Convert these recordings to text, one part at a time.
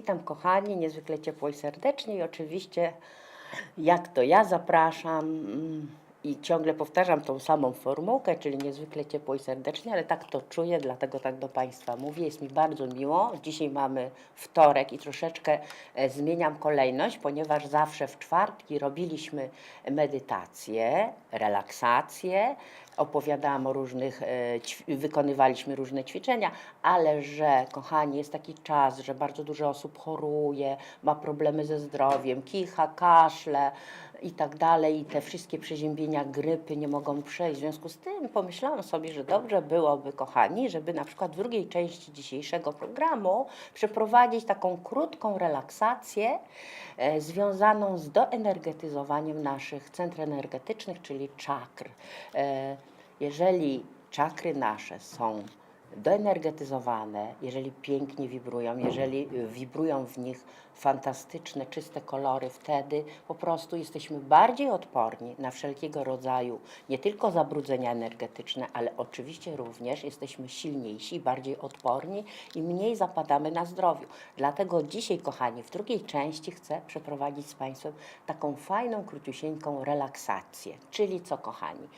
Witam kochani, niezwykle ciepło i serdecznie i oczywiście jak to ja zapraszam mm, i ciągle powtarzam tą samą formułkę, czyli niezwykle ciepło i serdecznie, ale tak to czuję, dlatego tak do Państwa mówię. Jest mi bardzo miło. Dzisiaj mamy wtorek i troszeczkę e, zmieniam kolejność, ponieważ zawsze w czwartki robiliśmy medytację, relaksację, opowiadałam o różnych, e, wykonywaliśmy różne ćwiczenia, ale że, kochani, jest taki czas, że bardzo dużo osób choruje, ma problemy ze zdrowiem, kicha, kaszle i tak dalej, i te wszystkie przeziębienia, grypy nie mogą przejść. W związku z tym pomyślałam sobie, że dobrze byłoby, kochani, żeby na przykład w drugiej części dzisiejszego programu przeprowadzić taką krótką relaksację e, związaną z doenergetyzowaniem naszych centr energetycznych, czyli czakr. E, jeżeli czakry nasze są doenergetyzowane, jeżeli pięknie wibrują, jeżeli wibrują w nich fantastyczne, czyste kolory, wtedy po prostu jesteśmy bardziej odporni na wszelkiego rodzaju nie tylko zabrudzenia energetyczne, ale oczywiście również jesteśmy silniejsi, bardziej odporni i mniej zapadamy na zdrowiu. Dlatego dzisiaj, kochani, w drugiej części chcę przeprowadzić z Państwem taką fajną, króciusieńką relaksację. Czyli co, kochani?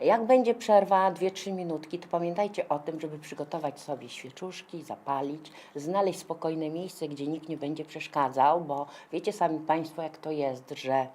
Jak będzie przerwa 2-3 minutki, to pamiętajcie o tym, żeby przygotować sobie świeczuszki, zapalić, znaleźć spokojne miejsce, gdzie nikt nie będzie przeszkadzał, bo wiecie sami Państwo, jak to jest, że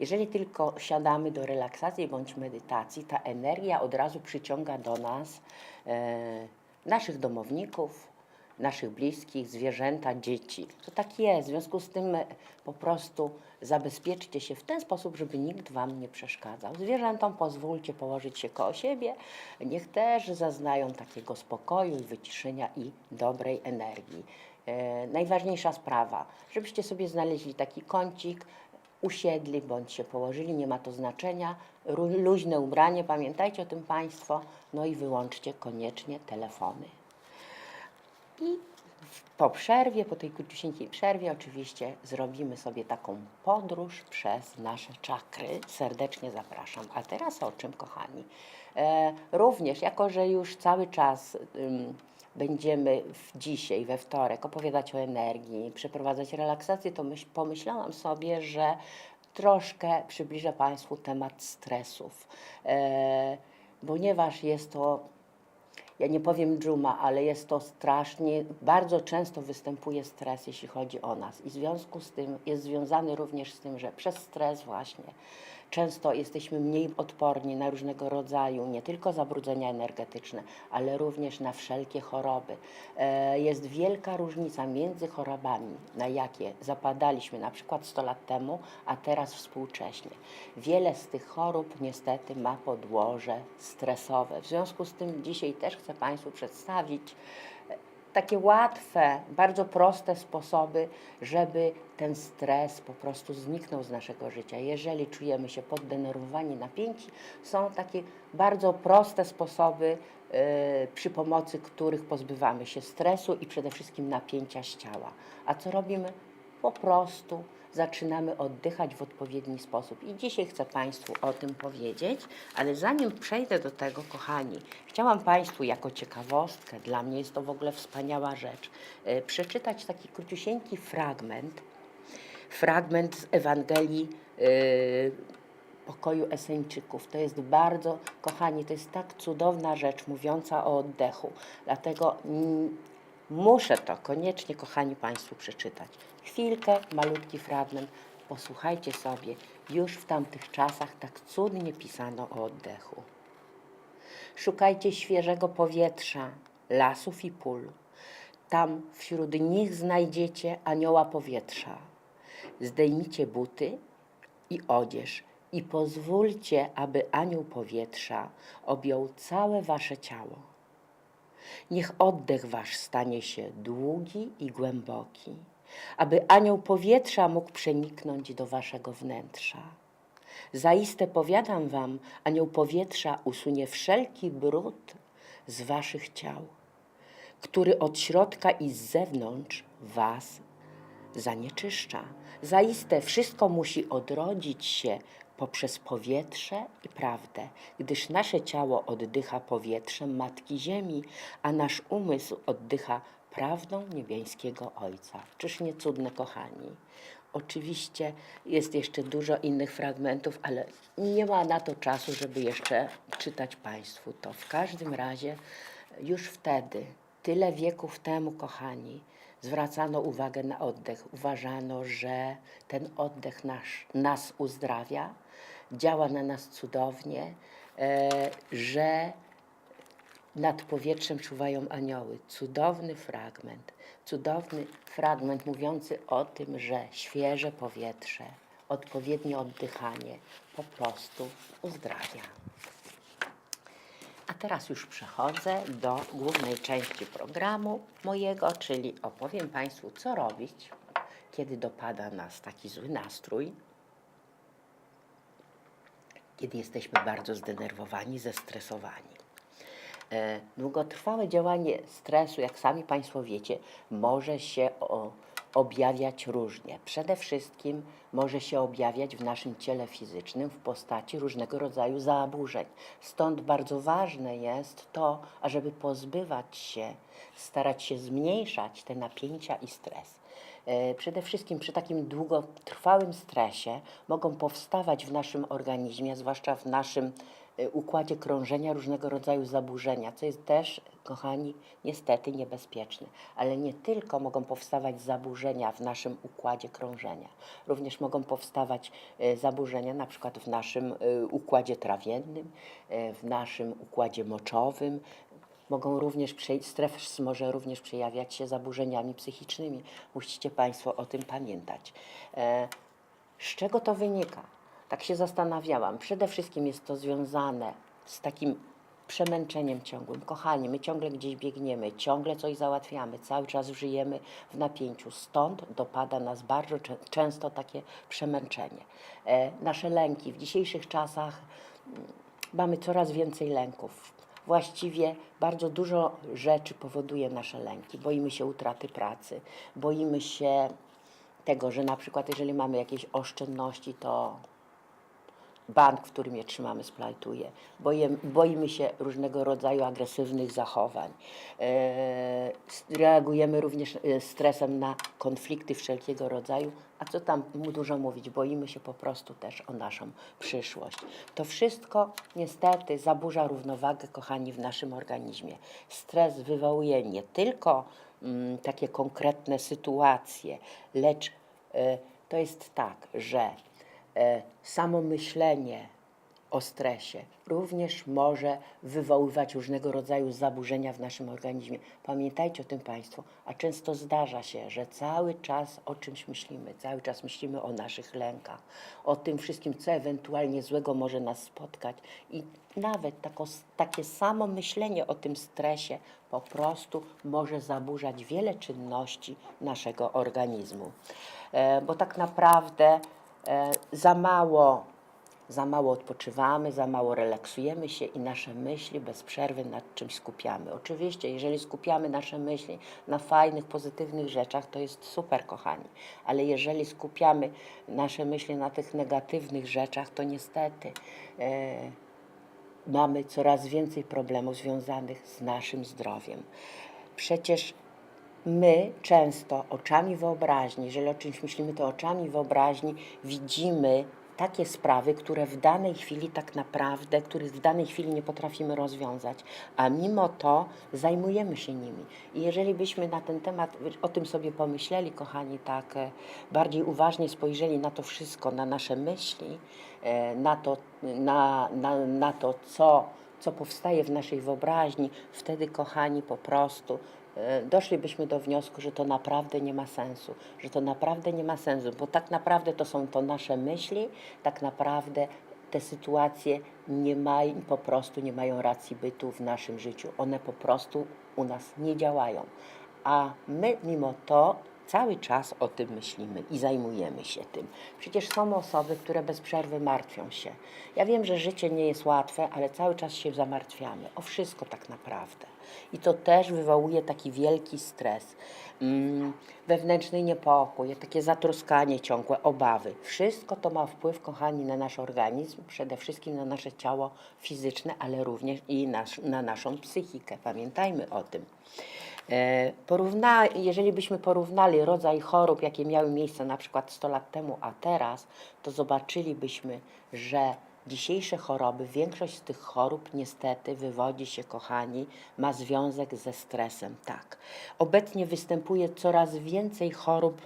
jeżeli tylko siadamy do relaksacji bądź medytacji, ta energia od razu przyciąga do nas e, naszych domowników, naszych bliskich, zwierzęta, dzieci. To tak jest. W związku z tym e, po prostu zabezpieczcie się w ten sposób, żeby nikt Wam nie przeszkadzał. Zwierzętom pozwólcie położyć się koło siebie. Niech też zaznają takiego spokoju i wyciszenia i dobrej energii. E, najważniejsza sprawa, żebyście sobie znaleźli taki kącik, usiedli bądź się położyli, nie ma to znaczenia. Luźne ubranie, pamiętajcie o tym Państwo. No i wyłączcie koniecznie telefony. I po przerwie, po tej króciusieńkiej przerwie oczywiście zrobimy sobie taką podróż przez nasze czakry. Serdecznie zapraszam. A teraz o czym, kochani? E, również, jako że już cały czas ym, będziemy w dzisiaj, we wtorek, opowiadać o energii, przeprowadzać relaksację, to myśl, pomyślałam sobie, że troszkę przybliżę Państwu temat stresów. E, ponieważ jest to ja nie powiem dżuma, ale jest to strasznie, bardzo często występuje stres, jeśli chodzi o nas. I w związku z tym jest związany również z tym, że przez stres właśnie często jesteśmy mniej odporni na różnego rodzaju, nie tylko zabrudzenia energetyczne, ale również na wszelkie choroby. E, Jest wielka różnica między chorobami, na jakie zapadaliśmy na przykład 100 lat temu, a teraz współcześnie. Wiele z tych chorób niestety ma podłoże stresowe. W związku z tym dzisiaj też chcę Państwu przedstawić takie łatwe, bardzo proste sposoby, żeby ten stres po prostu zniknął z naszego życia. Jeżeli czujemy się poddenerwowani, napięci, są takie bardzo proste sposoby, e, przy pomocy których pozbywamy się stresu i przede wszystkim napięcia z ciała. A co robimy? Po prostu zaczynamy oddychać w odpowiedni sposób. I dzisiaj chcę Państwu o tym powiedzieć, ale zanim przejdę do tego, kochani, chciałam Państwu jako ciekawostkę, dla mnie jest to w ogóle wspaniała rzecz, e, przeczytać taki króciusieńki fragment, fragment z Ewangelii e, pokoju Eseńczyków. To jest bardzo, kochani, to jest tak cudowna rzecz mówiąca o oddechu. Dlatego muszę to koniecznie, kochani Państwu, przeczytać. Chwilkę, malutki fragment. Posłuchajcie sobie. Już w tamtych czasach tak cudnie pisano o oddechu. Szukajcie świeżego powietrza, lasów i pól. Tam wśród nich znajdziecie anioła powietrza. Zdejmijcie buty i odzież i pozwólcie, aby anioł powietrza objął całe wasze ciało. Niech oddech wasz stanie się długi i głęboki, aby anioł powietrza mógł przeniknąć do waszego wnętrza. Zaiste powiadam wam, anioł powietrza usunie wszelki brud z waszych ciał, który od środka i z zewnątrz was zanieczyszcza. Zaiste wszystko musi odrodzić się poprzez powietrze i prawdę, gdyż nasze ciało oddycha powietrzem Matki Ziemi, a nasz umysł oddycha prawdą niebiańskiego Ojca. Czyż nie cudne, kochani? Oczywiście jest jeszcze dużo innych fragmentów, ale nie ma na to czasu, żeby jeszcze czytać Państwu to. W każdym razie już wtedy, tyle wieków temu, kochani, zwracano uwagę na oddech. Uważano, że ten oddech nasz, nas uzdrawia, działa na nas cudownie, e, że nad powietrzem czuwają anioły. Cudowny fragment, cudowny fragment mówiący o tym, że świeże powietrze, odpowiednie oddychanie po prostu uzdrawia. A teraz już przechodzę do głównej części programu mojego, czyli opowiem Państwu, co robić, kiedy dopada nas taki zły nastrój, kiedy jesteśmy bardzo zdenerwowani, zestresowani. E, Długotrwałe działanie stresu, jak sami Państwo wiecie, może się objawiać różnie. Przede wszystkim może się objawiać w naszym ciele fizycznym w postaci różnego rodzaju zaburzeń. Stąd bardzo ważne jest to, ażeby pozbywać się, starać się zmniejszać te napięcia i stres. E, Przede wszystkim przy takim długotrwałym stresie mogą powstawać w naszym organizmie, zwłaszcza w naszym e, układzie krążenia, różnego rodzaju zaburzenia, co jest też, kochani, niestety niebezpieczne. Ale nie tylko mogą powstawać zaburzenia w naszym układzie krążenia, również mogą powstawać e, zaburzenia na przykład w naszym układzie trawiennym, w naszym układzie moczowym, Mogą również stres może również przejawiać się zaburzeniami psychicznymi. Musicie Państwo o tym pamiętać. E, z czego to wynika? Tak się zastanawiałam. Przede wszystkim jest to związane z takim przemęczeniem ciągłym. Kochani, my ciągle gdzieś biegniemy, ciągle coś załatwiamy, cały czas żyjemy w napięciu. Stąd dopada nas bardzo czę- często takie przemęczenie. E, nasze lęki w dzisiejszych czasach mm, mamy coraz więcej lęków. Właściwie bardzo dużo rzeczy powoduje nasze lęki. Boimy się utraty pracy, boimy się tego, że na przykład jeżeli mamy jakieś oszczędności, to bank, w którym je trzymamy, splajtuje. Bojem, boimy się różnego rodzaju agresywnych zachowań. E, reagujemy również e, stresem na konflikty wszelkiego rodzaju. A co tam mu dużo mówić, boimy się po prostu też o naszą przyszłość. To wszystko niestety zaburza równowagę, kochani, w naszym organizmie. Stres wywołuje nie tylko mm, takie konkretne sytuacje, lecz e, to jest tak, że e, samo myślenie o stresie również może wywoływać różnego rodzaju zaburzenia w naszym organizmie. Pamiętajcie o tym Państwo, a często zdarza się, że cały czas o czymś myślimy, cały czas myślimy o naszych lękach, o tym wszystkim, co ewentualnie złego może nas spotkać i nawet tako, takie samo myślenie o tym stresie po prostu może zaburzać wiele czynności naszego organizmu. E, bo tak naprawdę e, za mało, za mało odpoczywamy, za mało relaksujemy się i nasze myśli bez przerwy nad czymś skupiamy. Oczywiście, jeżeli skupiamy nasze myśli na fajnych, pozytywnych rzeczach, to jest super, kochani, ale jeżeli skupiamy nasze myśli na tych negatywnych rzeczach, to niestety e, mamy coraz więcej problemów związanych z naszym zdrowiem. Przecież my często oczami wyobraźni, jeżeli o czymś myślimy, to oczami wyobraźni widzimy takie sprawy, które w danej chwili tak naprawdę, których w danej chwili nie potrafimy rozwiązać, a mimo to zajmujemy się nimi. I jeżeli byśmy na ten temat, o tym sobie pomyśleli, kochani, tak e, bardziej uważnie spojrzeli na to wszystko, na nasze myśli, e, na to, na, na, na to co, co powstaje w naszej wyobraźni, wtedy, kochani, po prostu doszlibyśmy do wniosku, że to naprawdę nie ma sensu, że to naprawdę nie ma sensu, bo tak naprawdę to są to nasze myśli, tak naprawdę te sytuacje nie mają, po prostu nie mają racji bytu w naszym życiu. One po prostu u nas nie działają. A my mimo to cały czas o tym myślimy i zajmujemy się tym. Przecież są osoby, które bez przerwy martwią się. Ja wiem, że życie nie jest łatwe, ale cały czas się zamartwiamy. O wszystko tak naprawdę. I to też wywołuje taki wielki stres, mm, wewnętrzny niepokój, takie zatroskanie ciągłe, obawy. Wszystko to ma wpływ, kochani, na nasz organizm, przede wszystkim na nasze ciało fizyczne, ale również i nasz, na naszą psychikę. Pamiętajmy o tym. E, Porówna, jeżeli byśmy porównali rodzaj chorób, jakie miały miejsce na przykład 100 lat temu, a teraz, to zobaczylibyśmy, że dzisiejsze choroby, większość z tych chorób niestety wywodzi się, kochani, ma związek ze stresem. Tak. Obecnie występuje coraz więcej chorób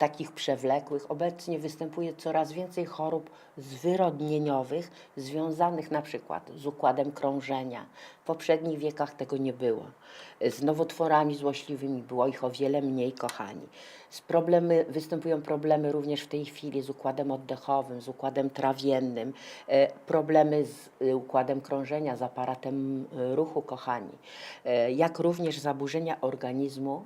takich przewlekłych. Obecnie występuje coraz więcej chorób zwyrodnieniowych związanych na przykład z układem krążenia. W poprzednich wiekach tego nie było. Z nowotworami złośliwymi było ich o wiele mniej, kochani. Z problemy, występują problemy również w tej chwili z układem oddechowym, z układem trawiennym, e, problemy z e, układem krążenia, z aparatem e, ruchu, kochani. Jak również zaburzenia organizmu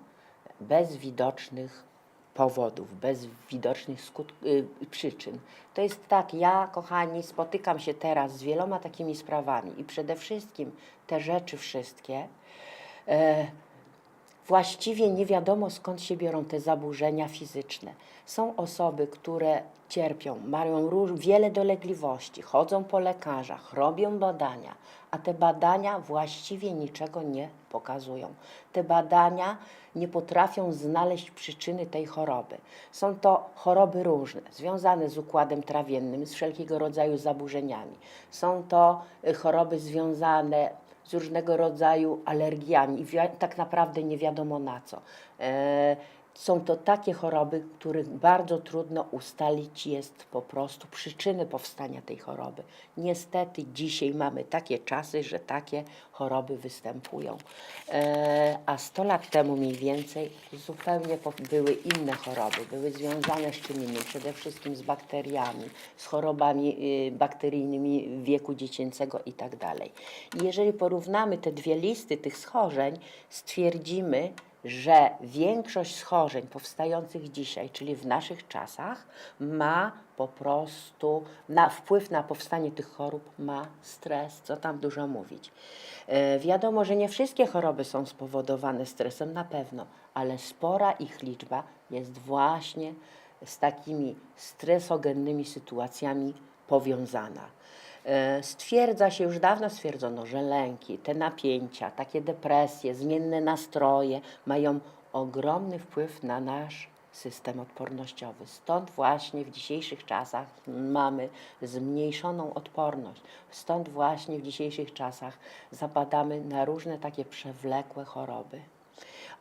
bez widocznych powodów, bez widocznych skut- y, przyczyn. To jest tak, ja, kochani, spotykam się teraz z wieloma takimi sprawami i przede wszystkim te rzeczy wszystkie e, właściwie nie wiadomo skąd się biorą te zaburzenia fizyczne. Są osoby, które cierpią, mają wiele dolegliwości, chodzą po lekarzach, robią badania, a te badania właściwie niczego nie pokazują. Te badania nie potrafią znaleźć przyczyny tej choroby. Są to choroby różne, związane z układem trawiennym, z wszelkiego rodzaju zaburzeniami. Są to y, choroby związane z różnego rodzaju alergiami tak naprawdę nie wiadomo na co. Są to takie choroby, których bardzo trudno ustalić jest po prostu przyczyny powstania tej choroby. Niestety dzisiaj mamy takie czasy, że takie choroby występują. E, a 100 lat temu mniej więcej zupełnie były inne choroby, były związane z czym innym, przede wszystkim z bakteriami, z chorobami y, bakteryjnymi wieku dziecięcego i tak dalej. Jeżeli porównamy te dwie listy tych schorzeń, stwierdzimy, że większość schorzeń powstających dzisiaj, czyli w naszych czasach, ma po prostu na wpływ na powstanie tych chorób ma stres, co tam dużo mówić. E, wiadomo, że nie wszystkie choroby są spowodowane stresem na pewno, ale spora ich liczba jest właśnie z takimi stresogennymi sytuacjami powiązana. E, Stwierdza się, już dawno stwierdzono, że lęki, te napięcia, takie depresje, zmienne nastroje mają ogromny wpływ na nasz system odpornościowy. Stąd właśnie w dzisiejszych czasach mamy zmniejszoną odporność. Stąd właśnie w dzisiejszych czasach zapadamy na różne takie przewlekłe choroby.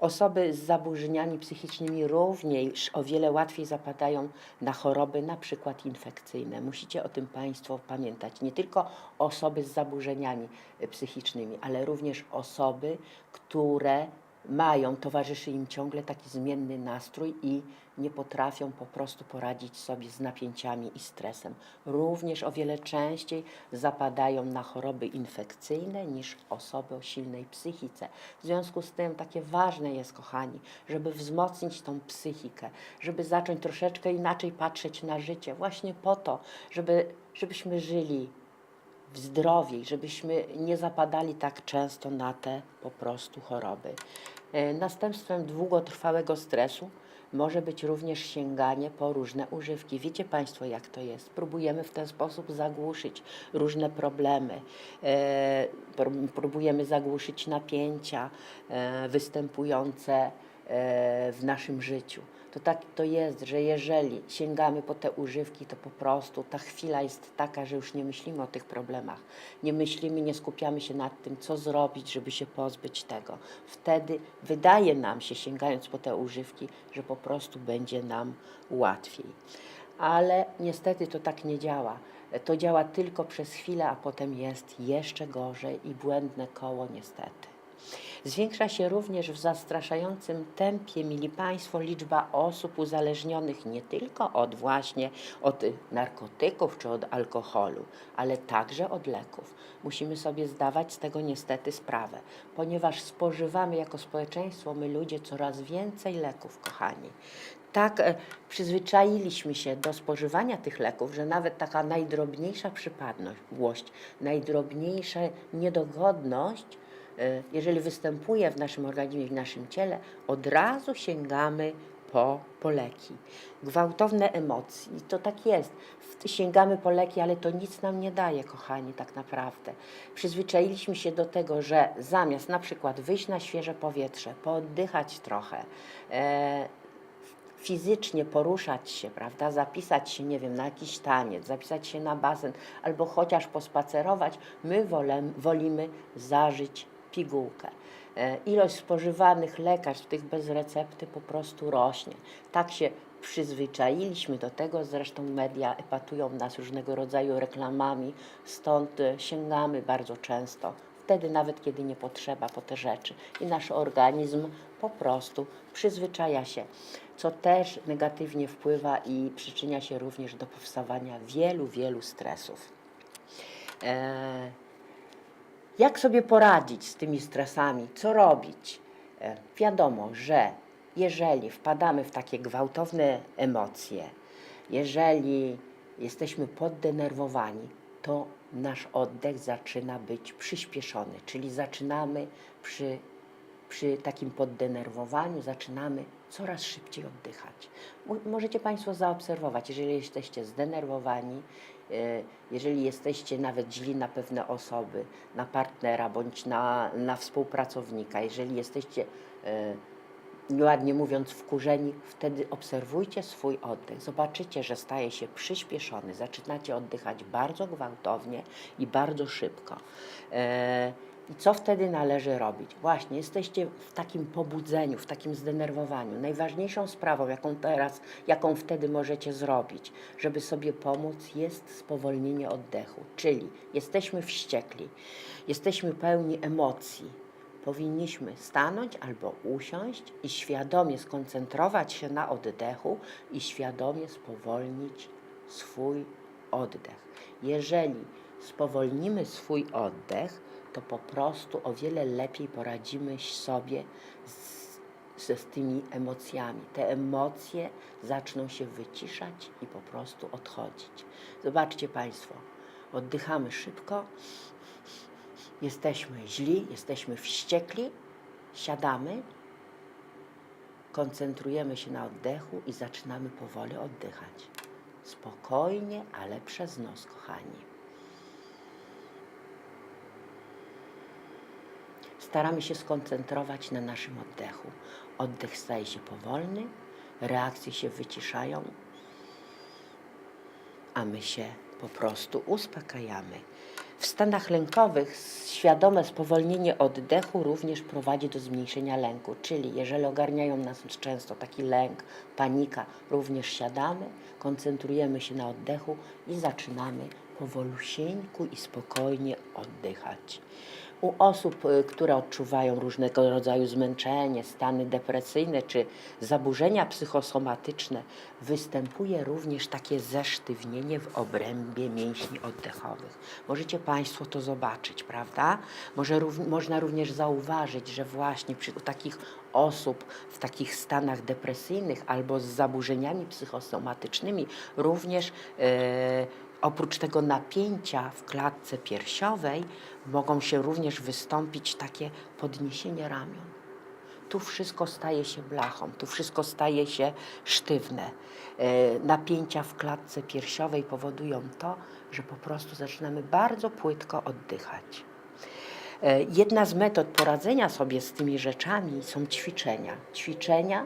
Osoby z zaburzeniami psychicznymi również o wiele łatwiej zapadają na choroby na przykład infekcyjne. Musicie o tym Państwo pamiętać. Nie tylko osoby z zaburzeniami y, psychicznymi, ale również osoby, które mają, towarzyszy im ciągle taki zmienny nastrój i nie potrafią po prostu poradzić sobie z napięciami i stresem. Również o wiele częściej zapadają na choroby infekcyjne niż osoby o silnej psychice. W związku z tym takie ważne jest, kochani, żeby wzmocnić tą psychikę, żeby zacząć troszeczkę inaczej patrzeć na życie, właśnie po to, żeby, żebyśmy żyli w zdrowiej, żebyśmy nie zapadali tak często na te po prostu choroby. E, Następstwem długotrwałego stresu może być również sięganie po różne używki. Wiecie Państwo, jak to jest. Próbujemy w ten sposób zagłuszyć różne problemy. E, pró- próbujemy zagłuszyć napięcia e, występujące w naszym życiu. To tak to jest, że jeżeli sięgamy po te używki, to po prostu ta chwila jest taka, że już nie myślimy o tych problemach. Nie myślimy, nie skupiamy się nad tym, co zrobić, żeby się pozbyć tego. Wtedy wydaje nam się, sięgając po te używki, że po prostu będzie nam łatwiej. Ale niestety to tak nie działa. To działa tylko przez chwilę, a potem jest jeszcze gorzej i błędne koło niestety. Zwiększa się również w zastraszającym tempie, mili Państwo, liczba osób uzależnionych nie tylko od właśnie od narkotyków czy od alkoholu, ale także od leków. Musimy sobie zdawać z tego niestety sprawę, ponieważ spożywamy jako społeczeństwo, my ludzie, coraz więcej leków, kochani. Tak e, przyzwyczailiśmy się do spożywania tych leków, że nawet taka najdrobniejsza przypadłość, najdrobniejsza niedogodność jeżeli występuje w naszym organizmie, w naszym ciele, od razu sięgamy po, po leki. Gwałtowne emocje, to tak jest. Sięgamy po leki, ale to nic nam nie daje, kochani, tak naprawdę. Przyzwyczailiśmy się do tego, że zamiast na przykład wyjść na świeże powietrze, pooddychać trochę, e, fizycznie poruszać się, prawda, zapisać się, nie wiem, na jakiś taniec, zapisać się na basen, albo chociaż pospacerować, my wolem, wolimy zażyć pigułkę. E, Ilość spożywanych lekarstw, tych bez recepty, po prostu rośnie. Tak się przyzwyczailiśmy do tego, zresztą media epatują nas różnego rodzaju reklamami, stąd e, sięgamy bardzo często wtedy nawet kiedy nie potrzeba po te rzeczy i nasz organizm po prostu przyzwyczaja się, co też negatywnie wpływa i przyczynia się również do powstawania wielu, wielu stresów. E, jak sobie poradzić z tymi stresami? Co robić? E, wiadomo, że jeżeli wpadamy w takie gwałtowne emocje, jeżeli jesteśmy poddenerwowani, to nasz oddech zaczyna być przyspieszony, czyli zaczynamy przy, przy takim poddenerwowaniu, zaczynamy coraz szybciej oddychać. Mo- Możecie Państwo zaobserwować, jeżeli jesteście zdenerwowani, jeżeli jesteście nawet źli na pewne osoby, na partnera bądź na, na współpracownika, jeżeli jesteście e, nieładnie mówiąc, wkurzeni, wtedy obserwujcie swój oddech. Zobaczycie, że staje się przyspieszony. Zaczynacie oddychać bardzo gwałtownie i bardzo szybko. E, I co wtedy należy robić? Właśnie, jesteście w takim pobudzeniu, w takim zdenerwowaniu. Najważniejszą sprawą, jaką teraz, jaką wtedy możecie zrobić, żeby sobie pomóc, jest spowolnienie oddechu. Czyli jesteśmy wściekli, jesteśmy pełni emocji, powinniśmy stanąć albo usiąść i świadomie skoncentrować się na oddechu i świadomie spowolnić swój oddech. Jeżeli spowolnimy swój oddech, to po prostu o wiele lepiej poradzimy sobie z, z, tymi emocjami. Te emocje zaczną się wyciszać i po prostu odchodzić. Zobaczcie Państwo, oddychamy szybko, jesteśmy źli, jesteśmy wściekli, siadamy, koncentrujemy się na oddechu i zaczynamy powoli oddychać. Spokojnie, ale przez nos, kochani. Staramy się skoncentrować na naszym oddechu. Oddech staje się powolny, reakcje się wyciszają, a my się po prostu uspokajamy. W stanach lękowych świadome spowolnienie oddechu również prowadzi do zmniejszenia lęku, czyli jeżeli ogarniają nas często taki lęk, panika, również siadamy, koncentrujemy się na oddechu i zaczynamy powolusieńku i spokojnie oddychać. U osób, y, które odczuwają różnego rodzaju zmęczenie, stany depresyjne czy zaburzenia psychosomatyczne, występuje również takie zesztywnienie w obrębie mięśni oddechowych. Możecie Państwo to zobaczyć, prawda? Może można również zauważyć, że właśnie przy u takich osób w takich stanach depresyjnych albo z zaburzeniami psychosomatycznymi również e, oprócz tego napięcia w klatce piersiowej mogą się również wystąpić takie podniesienie ramion. Tu wszystko staje się blachą, tu wszystko staje się sztywne. E, napięcia w klatce piersiowej powodują to, że po prostu zaczynamy bardzo płytko oddychać. E, Jedna z metod poradzenia sobie z tymi rzeczami są ćwiczenia. Ćwiczenia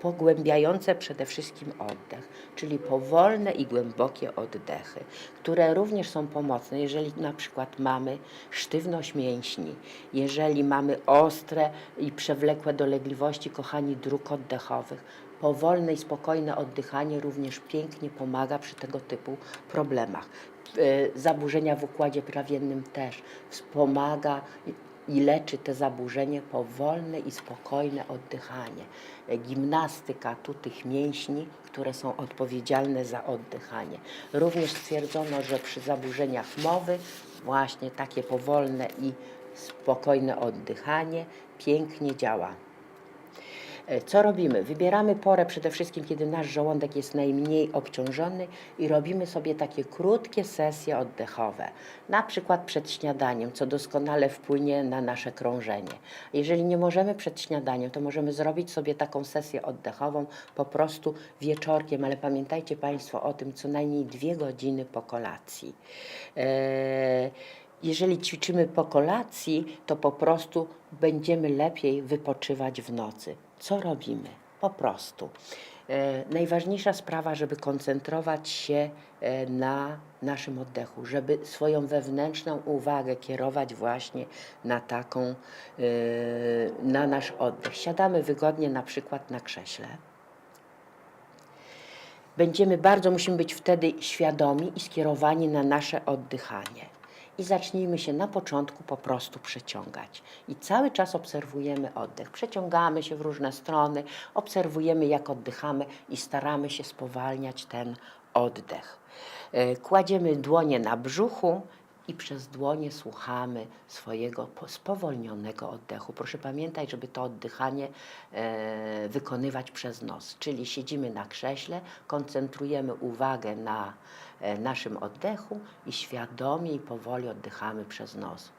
pogłębiające przede wszystkim oddech, czyli powolne i głębokie oddechy, które również są pomocne, jeżeli na przykład mamy sztywność mięśni, jeżeli mamy ostre i przewlekłe dolegliwości, kochani, dróg oddechowych. Powolne i spokojne oddychanie również pięknie pomaga przy tego typu problemach e, zaburzenia w układzie trawiennym też wspomaga i- leczy te zaburzenie powolne i spokojne oddychanie. Gimnastyka tu tych mięśni, które są odpowiedzialne za oddychanie. Również stwierdzono, że przy zaburzeniach mowy właśnie takie powolne i spokojne oddychanie pięknie działa. E, Co robimy? Wybieramy porę przede wszystkim, kiedy nasz żołądek jest najmniej obciążony i robimy sobie takie krótkie sesje oddechowe, na przykład przed śniadaniem, co doskonale wpłynie na nasze krążenie. Jeżeli nie możemy przed śniadaniem, to możemy zrobić sobie taką sesję oddechową po prostu wieczorkiem, ale pamiętajcie Państwo o tym co najmniej dwie godziny po kolacji. Eee, jeżeli ćwiczymy po kolacji, to po prostu będziemy lepiej wypoczywać w nocy. Co robimy? Po prostu. E, najważniejsza sprawa, żeby koncentrować się e, na naszym oddechu, żeby swoją wewnętrzną uwagę kierować właśnie na taką, e, na nasz oddech. Siadamy wygodnie na przykład na krześle. Będziemy bardzo, musimy być wtedy świadomi i skierowani na nasze oddychanie. I zacznijmy się na początku po prostu przeciągać. I cały czas obserwujemy oddech. Przeciągamy się w różne strony, obserwujemy jak oddychamy i staramy się spowalniać ten oddech. E, Kładziemy dłonie na brzuchu i przez dłonie słuchamy swojego po- spowolnionego oddechu. Proszę pamiętać, żeby to oddychanie e, wykonywać przez nos, czyli siedzimy na krześle, koncentrujemy uwagę na e, naszym oddechu i świadomie i powoli oddychamy przez nos.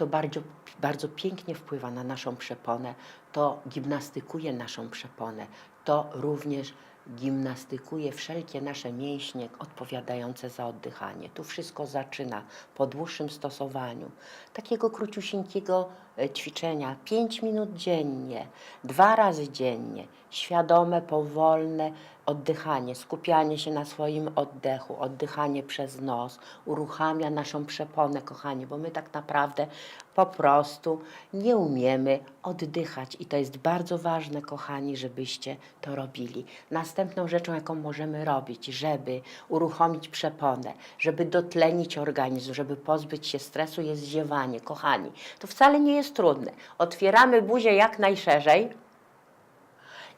to bardzo, bardzo pięknie wpływa na naszą przeponę, to gimnastykuje naszą przeponę, to również gimnastykuje wszelkie nasze mięśnie odpowiadające za oddychanie. Tu wszystko zaczyna po dłuższym stosowaniu takiego króciusieńkiego e, ćwiczenia, 5 minut dziennie, dwa razy dziennie, świadome, powolne oddychanie, skupianie się na swoim oddechu, oddychanie przez nos, uruchamia naszą przeponę, kochani, bo my tak naprawdę po prostu nie umiemy oddychać i to jest bardzo ważne, kochani, żebyście to robili. Następną rzeczą, jaką możemy robić, żeby uruchomić przeponę, żeby dotlenić organizm, żeby pozbyć się stresu, jest ziewanie, kochani. To wcale nie jest trudne. Otwieramy buzię jak najszerzej,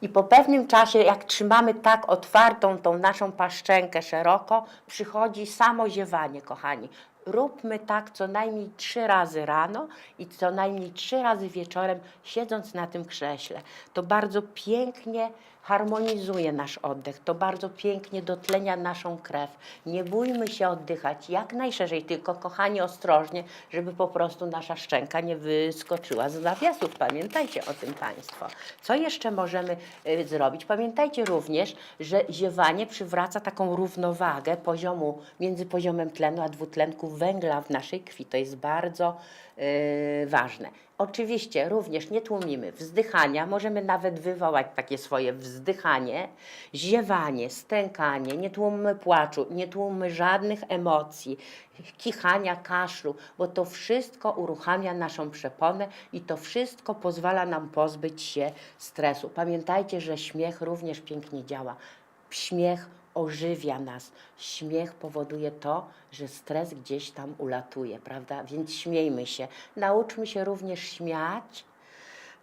i po pewnym czasie, jak trzymamy tak otwartą tą naszą paszczenkę szeroko, przychodzi samo ziewanie, kochani. Róbmy tak co najmniej trzy razy rano i co najmniej trzy razy wieczorem, siedząc na tym krześle. To bardzo pięknie harmonizuje nasz oddech, to bardzo pięknie dotlenia naszą krew. Nie bójmy się oddychać jak najszerzej, tylko kochani ostrożnie, żeby po prostu nasza szczęka nie wyskoczyła z nawiasów. Pamiętajcie o tym Państwo. Co jeszcze możemy y, zrobić? Pamiętajcie również, że ziewanie przywraca taką równowagę poziomu między poziomem tlenu a dwutlenku węgla w naszej krwi. To jest bardzo y, ważne. Oczywiście również nie tłumimy wzdychania, możemy nawet wywołać takie swoje wzdychanie, ziewanie, stękanie, nie tłummy płaczu, nie tłummy żadnych emocji, kichania, kaszlu, bo to wszystko uruchamia naszą przeponę i to wszystko pozwala nam pozbyć się stresu. Pamiętajcie, że śmiech również pięknie działa. Śmiech ożywia nas. Śmiech powoduje to, że stres gdzieś tam ulatuje, prawda? Więc śmiejmy się. Nauczmy się również śmiać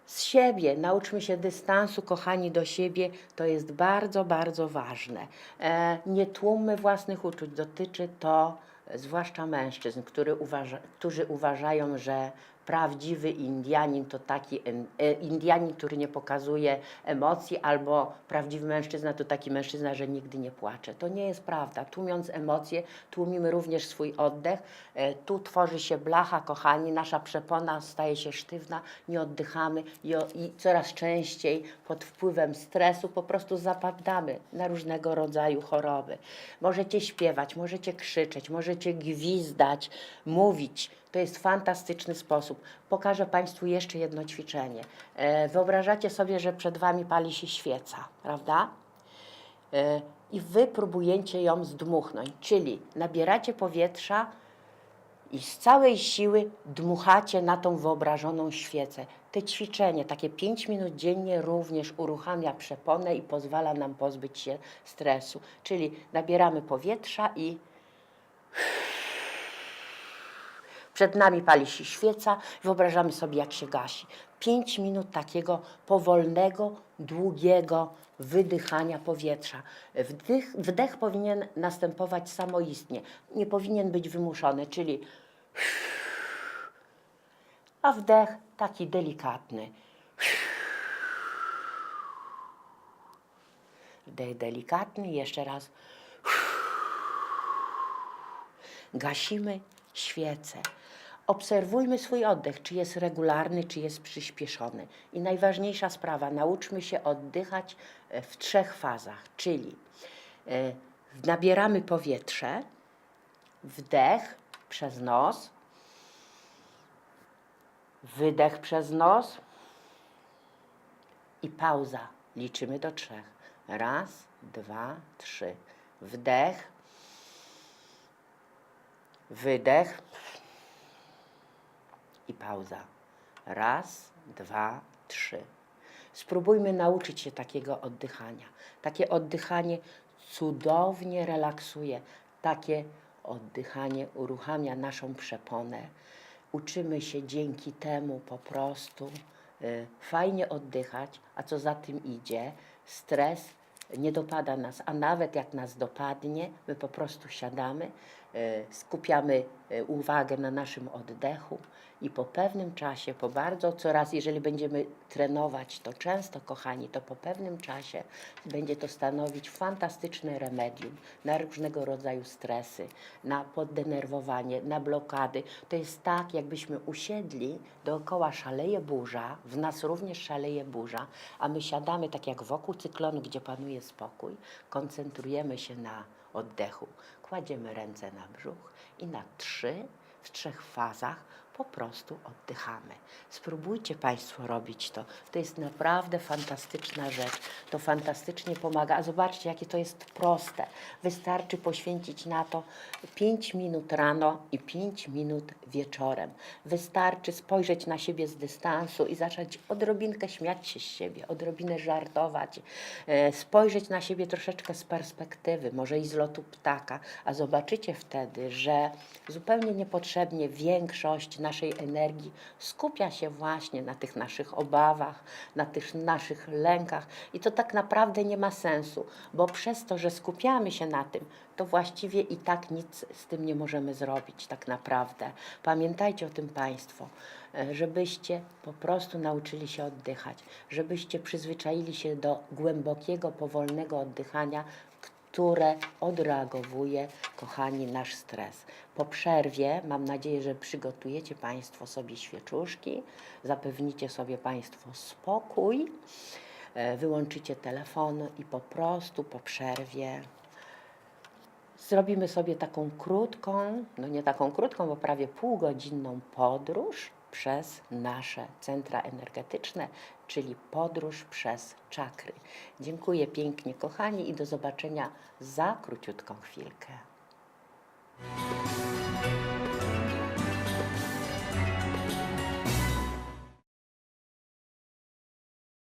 z siebie, nauczmy się dystansu, kochani, do siebie. To jest bardzo, bardzo ważne. E, nie tłummy własnych uczuć. Dotyczy to zwłaszcza mężczyzn, który uważa, którzy uważają, że prawdziwy Indianin to taki e, Indianin, który nie pokazuje emocji, albo prawdziwy mężczyzna to taki mężczyzna, że nigdy nie płacze. To nie jest prawda. Tłumiąc emocje, tłumimy również swój oddech. E, Tu tworzy się blacha, kochani, nasza przepona staje się sztywna, nie oddychamy i, i coraz częściej pod wpływem stresu po prostu zapadamy na różnego rodzaju choroby. Możecie śpiewać, możecie krzyczeć, możecie gwizdać, mówić. To jest fantastyczny sposób. Pokażę Państwu jeszcze jedno ćwiczenie. E, Wyobrażacie sobie, że przed Wami pali się świeca, prawda? E, I Wy próbujecie ją zdmuchnąć, czyli nabieracie powietrza i z całej siły dmuchacie na tą wyobrażoną świecę. Te ćwiczenie, takie 5 minut dziennie, również uruchamia przeponę i pozwala nam pozbyć się stresu. Czyli nabieramy powietrza i Przed nami pali się świeca, wyobrażamy sobie, jak się gasi. Pięć minut takiego powolnego, długiego wydychania powietrza. Wdech powinien następować samoistnie, nie powinien być wymuszony, czyli a wdech taki delikatny. Wdech delikatny, jeszcze raz. Gasimy świecę. Obserwujmy swój oddech, czy jest regularny, czy jest przyspieszony. I najważniejsza sprawa, nauczmy się oddychać e, w trzech fazach, czyli e, nabieramy powietrze, wdech przez nos, wydech przez nos i pauza. Liczymy do trzech. Raz, dwa, trzy. Wdech, wydech i pauza. Raz, dwa, trzy. Spróbujmy nauczyć się takiego oddychania. Takie oddychanie cudownie relaksuje. Takie oddychanie uruchamia naszą przeponę. Uczymy się dzięki temu po prostu y, fajnie oddychać, a co za tym idzie, stres nie dopada nas, a nawet jak nas dopadnie, my po prostu siadamy, skupiamy e, uwagę na naszym oddechu i po pewnym czasie, po bardzo coraz, jeżeli będziemy trenować to często, kochani, to po pewnym czasie będzie to stanowić fantastyczne remedium na różnego rodzaju stresy, na poddenerwowanie, na blokady. To jest tak, jakbyśmy usiedli, dookoła szaleje burza, w nas również szaleje burza, a my siadamy tak jak wokół cyklonu, gdzie panuje spokój, koncentrujemy się na oddechu, kładziemy ręce na brzuch i na trzy, w trzech fazach po prostu oddychamy. Spróbujcie Państwo robić to. To jest naprawdę fantastyczna rzecz. To fantastycznie pomaga. A zobaczcie, jakie to jest proste. Wystarczy poświęcić na to 5 minut rano i 5 minut wieczorem. Wystarczy spojrzeć na siebie z dystansu i zacząć odrobinkę śmiać się z siebie, odrobinę żartować, e, spojrzeć na siebie troszeczkę z perspektywy, może i z lotu ptaka, a zobaczycie wtedy, że zupełnie niepotrzebnie większość naszej energii skupia się właśnie na tych naszych obawach, na tych naszych lękach i to tak naprawdę nie ma sensu, bo przez to, że skupiamy się na tym, to właściwie i tak nic z tym nie możemy zrobić tak naprawdę. Pamiętajcie o tym Państwo, e, żebyście po prostu nauczyli się oddychać, żebyście przyzwyczaili się do głębokiego, powolnego oddychania, które odreagowuje, kochani, nasz stres. Po przerwie mam nadzieję, że przygotujecie Państwo sobie świeczuszki, zapewnicie sobie Państwo spokój, e, wyłączycie telefon i po prostu po przerwie zrobimy sobie taką krótką, no nie taką krótką, bo prawie półgodzinną podróż przez nasze centra energetyczne, czyli podróż przez czakry. Dziękuję pięknie, kochani, i do zobaczenia za króciutką chwilkę.